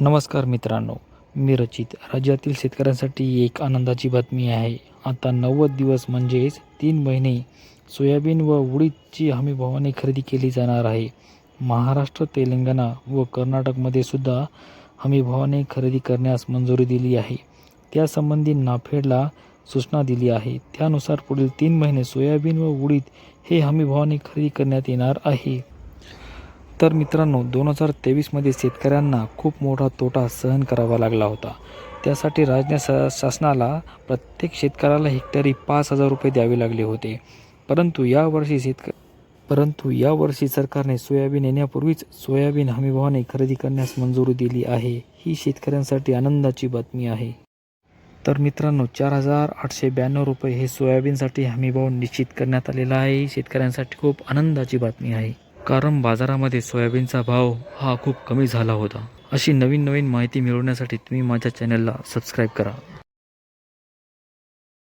नमस्कार मित्रांनो मी रचित. राज्यातील शेतकऱ्यांसाठी एक आनंदाची बातमी आहे. आता नव्वद दिवस म्हणजेच तीन महिने सोयाबीन व उडीदची हमीभावाने खरेदी केली जाणार आहे. महाराष्ट्र तेलंगणा व कर्नाटकमध्ये सुद्धा हमीभावाने खरेदी करण्यास मंजुरी दिली आहे. त्यासंबंधी नाफेडला सूचना दिली आहे. त्यानुसार पुढील तीन महिने सोयाबीन व उडीद हे हमीभावाने खरेदी करण्यात येणार आहे. तर मित्रांनो दोन हजार तेवीसमध्ये शेतकऱ्यांना खूप मोठा तोटा सहन करावा लागला होता. त्यासाठी राज्य श शासनाला प्रत्येक शेतकऱ्याला हेक्टरी पाच हजार रुपये द्यावे लागले होते. परंतु यावर्षी शेतक परंतु यावर्षी सरकारने सोयाबीन येण्यापूर्वीच सोयाबीन हमीभावाने खरेदी करण्यास मंजुरी दिली आहे ही शेतकऱ्यांसाठी आनंदाची बातमी आहे. तर मित्रांनो चार हजार आठशे ब्याण्णव रुपये हे सोयाबीनसाठी हमीभाव निश्चित करण्यात आलेला आहे ही शेतकऱ्यांसाठी खूप आनंदाची बातमी आहे. कारण बाजारामध्ये सोयाबीनचा भाव हा खूप कमी झाला होता. अशी नवीन नवीन माहिती मिळवण्यासाठी तुम्ही माझ्या चॅनलला सबस्क्राईब करा.